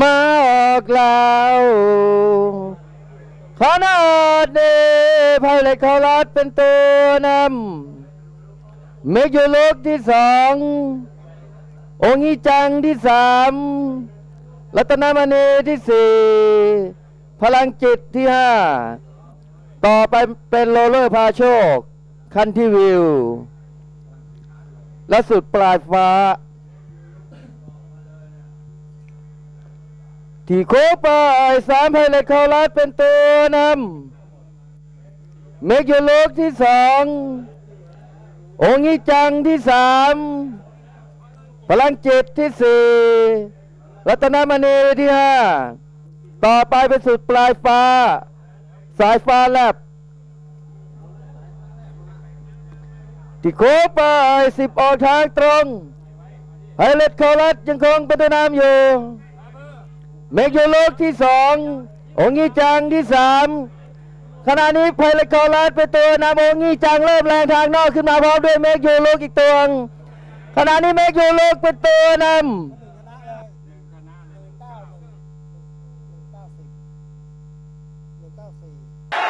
มาออกแล้วขนาดนี้ไพเลยเขาลัดเป็นตัวนำเมกยูลูกที่สององค์อีจังที่สามรัตนมณีที่สี่พลังจิตที่ห้าต่อไปเป็นโรลเลอร์พาโชค คันที่วิว และสุดปลายฟ้า ที่โคปายสามให้เลยเขาลัดเป็นตัวนำเมกยูโลกที่สององค์อีจังที่สามพลังจิตที่สี่รัตนมณีที่ห้าต่อไปเป็นสุดปลายฟ้า สายฟ้าแลบที่โคปายสิบออกทางตรงไฮเลตเขาลัดยังคงเป็นตัวนำอยู่ เมกโยโลกที่สององค์ีจังที่สามขณะนี้ไพลคอรัสเป็นตัวนำองค์ีจังเริ่มแรงทางนอกขึ้นมาพร้อมด้วยเมกโยโลกอีกตัวขณะนี้เมกโยโลกเป็นตัวนำ94